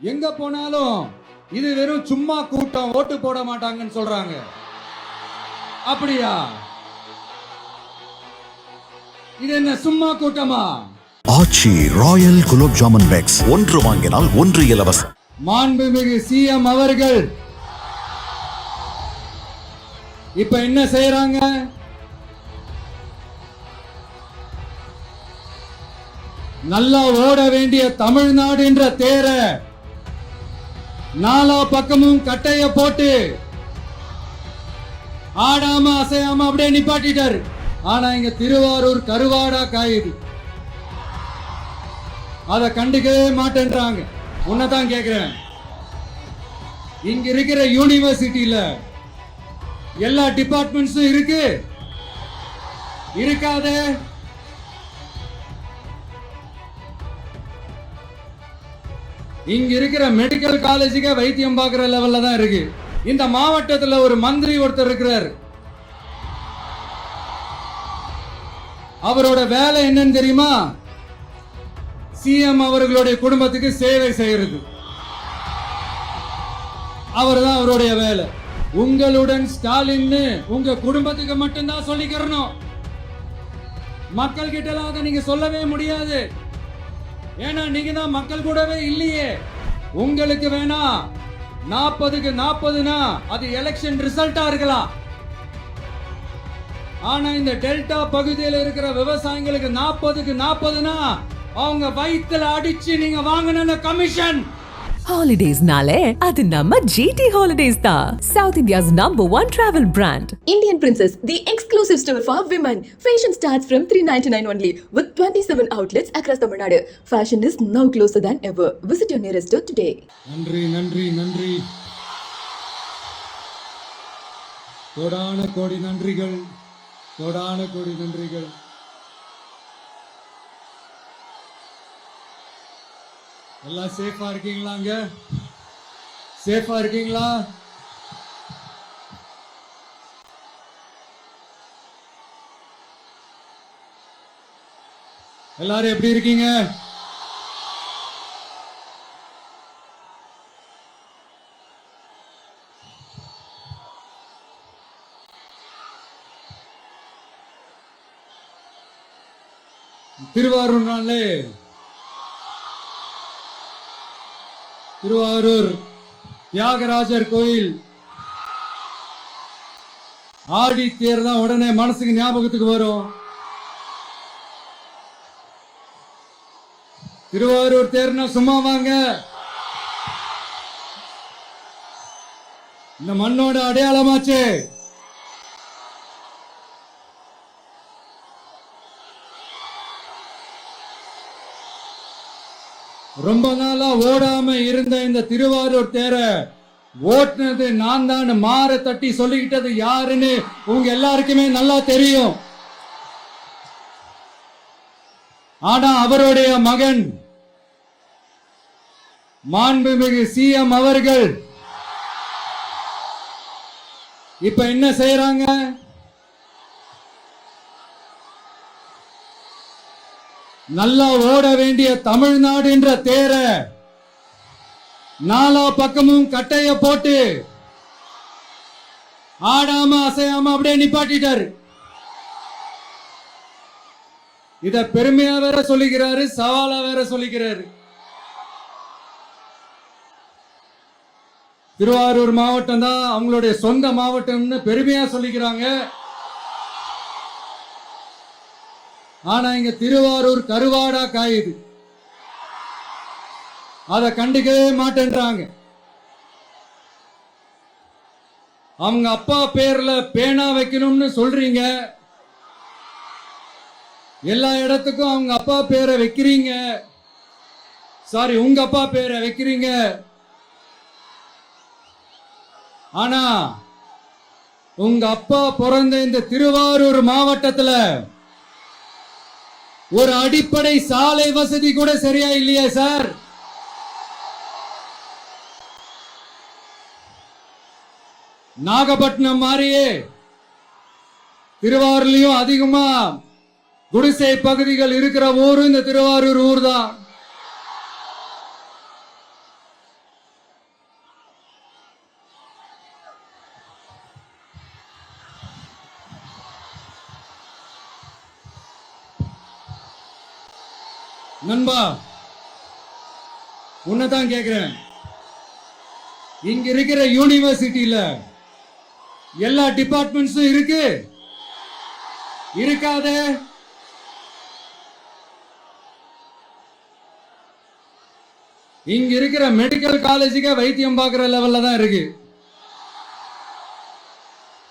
எங்க போனாலும் இது வெறும் சும்மா கூட்டம் ஓட்டு போட மாட்டாங்கன்னு சொல்றாங்க. அப்படியா? இது என்ன சும்மா கூட்டமா? ஆச்சி ராயல் குலோப் ஜாமுன் பேக்ஸ் ஒன்று வாங்கினால் ஒன்று இலவசம். மாண்புமிகு சிஎம் அவர்கள். இப்ப என்ன செய்யறாங்க நல்லா ஓட வேண்டிய தமிழ்நாடு என்ற தேர நாலா பக்கமும் கட்டைய போட்டு ஆடாம அசையாம அப்படியே நிப்பாட்டிட்டாரு. ஆனா இங்க திருவாரூர் கருவாடா காயுது. அதை கண்டுக்கவே மாட்டேன்றாங்க. உன்னதான் கேக்குறேன். இங்க இருக்கிற யூனிவர்சிட்டியில எல்லா டிபார்ட்மெண்ட்ஸும் இருக்கு. இருக்காதே. இங்க இருக்கிற மெடிக்கல் காலேஜுக்கு வைத்தியம் பார்க்குற லெவல்ல தான் இருக்கு. இந்த மாவட்டத்தில் ஒரு மந்திரி ஒருத்தர் இருக்கிறார். அவரோட வேலை என்னன்னு தெரியுமா? சிஎம் அவர்களுடைய குடும்பத்துக்கு சேவை செய்யறது. அவர் தான் அவருடைய வேலை. உங்களுடன் ஸ்டாலின் உங்க குடும்பத்துக்கு மட்டும்தான் சொல்லிக்கிறணும். மக்கள் கிட்ட அதை நீங்க சொல்லவே முடியாது. ஏன்னா நீங்க தான் மக்கள் கூடவே இல்லையே. உங்களுக்கு வேணா நாற்பதுக்கு நாற்பதுனா அது எலெக்ஷன் ரிசல்ட்டா இருக்கலாம். ஆனா இந்த டெல்டா பகுதியில் இருக்கிற விவசாயிகளுக்கு நாற்பதுக்கு நாற்பதுனா அவங்க வயிற்றுல அடிச்சு நீங்க வாங்கின கமிஷன் ஹாலிடேஸ்னாலே அது நம்ம ஜிடி ஹாலிடேஸ் தான் south India's number one travel brand Indian Princess, the exclusive store for women. Fashion starts from 399 only with 27 outlets across Tamil Nadu. Fashion is now closer than ever. Visit your nearest store today. நன்றி நன்றி நன்றி கோடான கோடி நன்றிகள் கோடான கோடி நன்றிகள் எல்லாம் சேஃபா இருக்கீங்களாங்க? சேஃபா இருக்கீங்களா? எல்லாரும் எப்படி இருக்கீங்க? திருவாரூர் நாளே. திருவாரூர் தியாகராஜர் கோயில். ஆடி தேர் தான் உடனே மனசுக்கு ஞாபகத்துக்கு வரும். திருவாரூர் தேர்னா சும்மா வாங்க. இந்த மண்ணோட அடையாளமாச்சே. ரொம்ப நாளா ஓடாம இருந்த இந்த திருவாரூர் தேர ஓட்டுனது நான் தான் மாற தட்டி சொல்லிக்கிட்டது யாருன்னு உங்க எல்லாருக்குமே நல்லா தெரியும். ஆனா அவருடைய மகன் மாண்புமிகு சிஎம் அவர்கள். இப்ப என்ன செய்யறாங்க நல்லா ஓட வேண்டிய தமிழ்நாடு என்ற தேர நாலா பக்கமும் கட்டைய போட்டு ஆடாம அசையாம அப்படியே நிப்பாட்டிட்டாரு. இத பெருமையா வேற சொல்லிக்கிறாரு சவாலா வேற சொல்லிக்கிறாரு. திருவாரூர் மாவட்டம் தான் அவங்களுடைய சொந்த மாவட்டம்னு பெருமையா சொல்லிக்கிறாங்க. ஆனா இங்க திருவாரூர் கருவாடா காயுது அதை கண்டுக்கவே மாட்டேன்றாங்க. அவங்க அப்பா பேர்ல பேனா வைக்கணும்னு சொல்றீங்க. எல்லா இடத்துக்கும் அவங்க அப்பா பேரை வைக்கிறீங்க. சாரி உங்க அப்பா பேரை வைக்கிறீங்க. ஆனா உங்க அப்பா பிறந்த இந்த திருவாரூர் மாவட்டத்துல ஒரு அடிப்படை சாலை வசதி கூட சரியா இல்லையா சார்? நாகப்பட்டினம் மாதிரியே திருவாரூர்லயும் அதிகமா குடிசை பகுதிகள் இருக்கிற ஊரு இந்த திருவாரூர் ஊர் தான் நண்பா உன்னதான் கேக்குறேன். இங்க இருக்கிற யூனிவர்சிட்டியில எல்லா டிபார்ட்மெண்ட்ஸும் இருக்கு? இருக்காதே. இங்க இருக்கிற மெடிக்கல் காலேஜுக்கு வைத்தியம் பார்க்குற லெவல்ல தான் இருக்கு.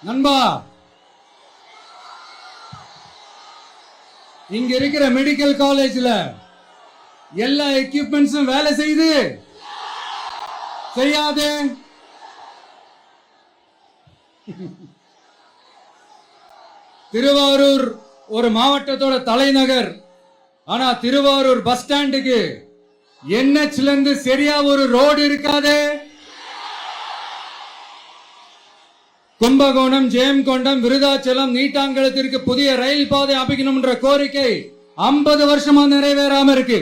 நண்பா இங்க இருக்கிற மெடிக்கல் காலேஜ்ல எல்லா எக்யூப்மெண்ட்ஸும் வேலை செய்யுது செய்யாது. திருவாரூர் ஒரு மாவட்டத்தோட தலைநகர். ஆனா திருவாரூர் பஸ் ஸ்டாண்டுக்கு என்ஹெச்ல இருந்து சரியா ஒரு ரோடு இருக்காதே. கும்பகோணம் ஜெயம்கொண்டம் விருதாச்சலம் நீட்டாங்கலத்திற்கு புதிய ரயில் பாதை அமைக்கணும்ன்ற கோரிக்கை 50 வருஷமா நிறைவேறாம இருக்கு.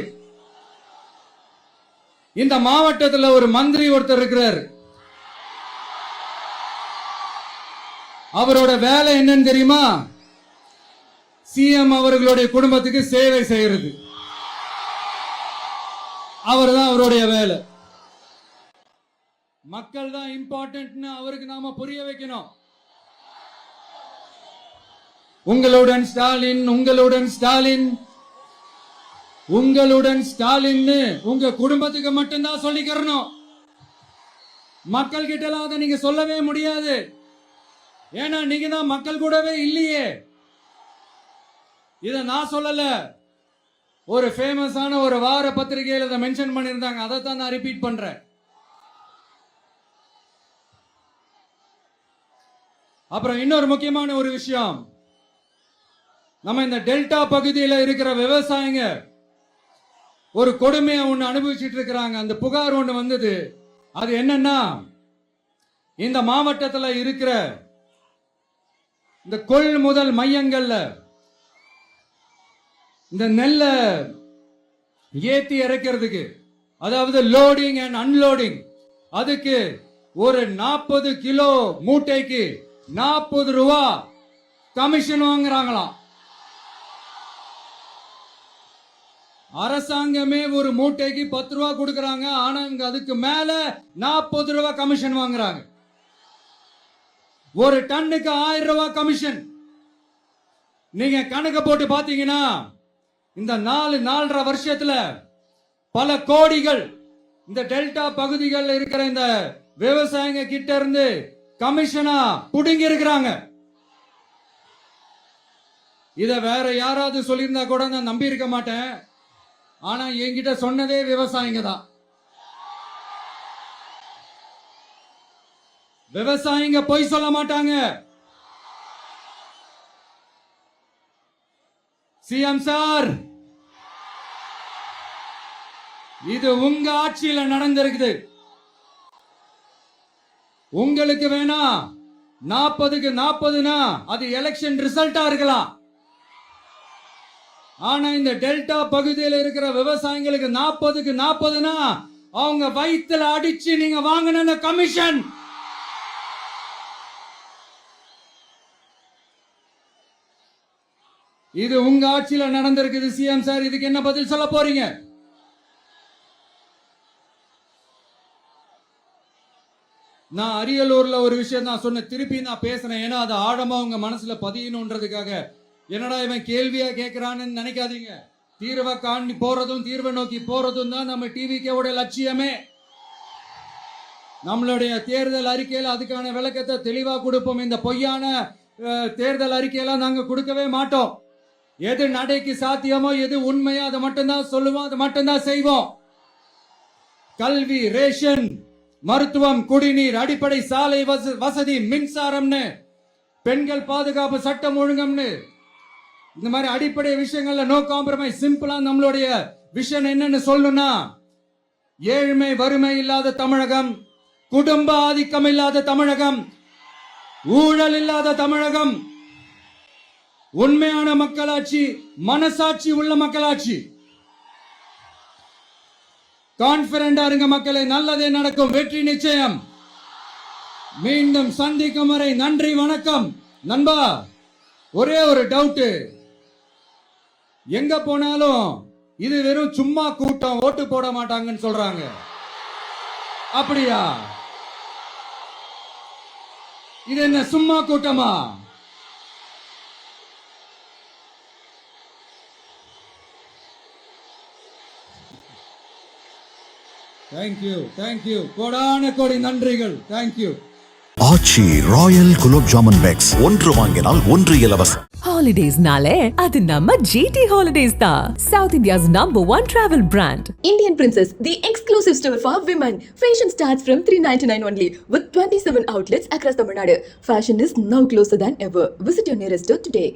இந்த மாவட்டத்துல ஒரு மந்திரி ஒருத்தர் இருக்கிறார். அவரோட வேலை என்னன்னு தெரியுமா? சிஎம் அவர்களுடைய குடும்பத்துக்கு சேவை செய்யறது. அவர் தான் அவருடைய வேலை. மக்கள் தான் இம்பார்ட்டன்ட்னு அவருக்கு நாம புரிய வைக்கணும். உங்களுடன் ஸ்டாலின் உங்களுடன் ஸ்டாலின் உங்களுடன் ஸ்டாலின்னு உங்க குடும்பத்துக்கு மட்டும்தான் சொல்லிக்கிறணும். மக்கள் கிட்ட எல்லாம் அதை நீங்க சொல்லவே முடியாது. ஏன்னா நீங்க தான் மக்கள் கூடவே இல்லையே. இத நான் சொல்லல. ஒரு ஃபேமஸான ஒரு வார பத்திரிகையில் இதை மென்ஷன் பண்ணியிருந்தாங்க. அதை தான் நான் ரிப்பீட் பண்றேன். அப்புறம் இன்னொரு முக்கியமான ஒரு விஷயம். நம்ம இந்த டெல்டா பகுதியில் இருக்கிற விவசாயிங்க ஒரு கொடுமையை ஒன்று அனுபவிச்சுட்டு இருக்கிறாங்க. அந்த புகார் ஒன்று வந்தது. அது என்னன்னா இந்த மாவட்டத்தில் இருக்கிற இந்த கொள்முதல் மையங்கள்ல இந்த நெல்லை ஏத்தி இறக்கிறதுக்கு அதாவது லோடிங் அண்ட் அன்லோடிங் அதுக்கு ஒரு நாற்பது கிலோ மூட்டைக்கு நாற்பது ரூபா கமிஷன் வாங்குறாங்களாம். அரசாங்கமே ஒரு மூட்டைக்கு பத்து ரூபா கொடுக்கறாங்க. ஆனா இங்க அதுக்கு மேல நாற்பது ரூபா கமிஷன் வாங்குறாங்க. ஒரு டன்னுக்கு ஆயிரம் ரூபாய் கமிஷன். நீங்க கணக்கு போட்டு பாத்தீங்கன்னா இந்த நாலு நாலரை வருஷத்துல பல கோடிகள் இந்த டெல்டா பகுதிகளில் இருக்கிற இந்த விவசாயிங்க கிட்ட இருந்து கமிஷனா புடுங்கி இருக்கிறாங்க இத வேற யாராவது சொல்லியிருந்தா கூட நான் நம்பி இருக்க மாட்டேன். ஆனா என்கிட்ட சொன்னதே விவசாயிங்க தான் விவசாயிங்க பொய் சொல்ல மாட்டாங்க. சிஎம் சார் இது உங்க ஆட்சியில நடந்திருக்குது. உங்களுக்கு வேணா நாற்பதுக்கு நாற்பதுனா அது எலெக்ஷன் ரிசல்ட்டா இருக்கலாம். ஆனா இந்த டெல்டா பகுதியில் இருக்கிற விவசாயிகளுக்கு நாற்பதுக்கு நாற்பதுனா அவங்க வயிற்றுல அடிச்சு நீங்க வாங்கின அந்த கமிஷன் இது உங்க ஆட்சியில நடந்திருக்குது சிஎம் சார் இதுக்கு என்ன பதில் சொல்ல போறீங்க? நான் அரியலூர்ல ஒரு விஷயம் தான் சொன்னேன். திருப்பி நான் பேசுறேன். ஏன்னா அது ஆழமா உங்க மனசுல பதியணுன்றதுக்காக என்னடா இவன் கேள்வியா கேட்கிறான்னு நினைக்காதீங்க. தீர்வை காண்டி போறதும் தீர்வை நோக்கி போறதும் தான் நம்ம டிவிகேவோட லட்சியமே. நம்மளுடைய தேர்தல் அறிக்கையில் அதுக்கான விளக்கத்தை தெளிவாக கொடுப்போம். இந்த பொய்யான தேர்தல் அறிக்கையெல்லாம் நாங்கள் கொடுக்கவே மாட்டோம். எது நடைக்கு சாத்தியமோ எது உண்மையோ அதை மட்டும்தான் சொல்லுவோம் அதை மட்டும்தான் செய்வோம். கல்வி ரேஷன் மருத்துவம் குடிநீர் அடிப்படை சாலை வச- வசதி மின்சாரம்னு பெண்கள் பாதுகாப்பு சட்டம் ஒழுங்கம்னு இந்த மாதிரி அடிப்படை விஷயங்கள்ல நோ காம்ப்ரமைஸ் சிம்பிளா நம்மளுடைய விஷன் என்னன்னு சொல்லணும்னா ஏழ்மை வறுமை இல்லாத தமிழகம் குடும்ப ஆதிக்கம் இல்லாத தமிழகம் ஊழல் இல்லாத தமிழகம் உண்மையான மக்களாட்சி மனசாட்சி உள்ள மக்களாட்சி. கான்பிடண்டா இருங்க மக்களை நல்லதே நடக்கும் வெற்றி நிச்சயம். மீண்டும் சந்திக்கும் வரை நன்றி வணக்கம். நண்பா ஒரே ஒரு டவுட்டு எங்க போனாலும் இது வெறும் சும்மா கூட்டம் ஓட்டு போட மாட்டாங்கன்னு சொல்றாங்க. அப்படியா? இது என்ன சும்மா கூட்டமா? தேங்க்யூ தேங்க்யூ கோடான கோடி நன்றிகள். Thank you Aachi royal gulab jamun packs. ஒன்று வாங்கினால் ஒன்று இலவசம். ஹாலிடேஸ்னாலே அது நம்ம ஜிடி ஹாலிடேஸ் தான் south India's number one travel brand Indian Princess, the exclusive store for women. Fashion starts from 399 only with 27 outlets across Tamil Nadu. Fashion is now closer than ever. Visit your nearest store today.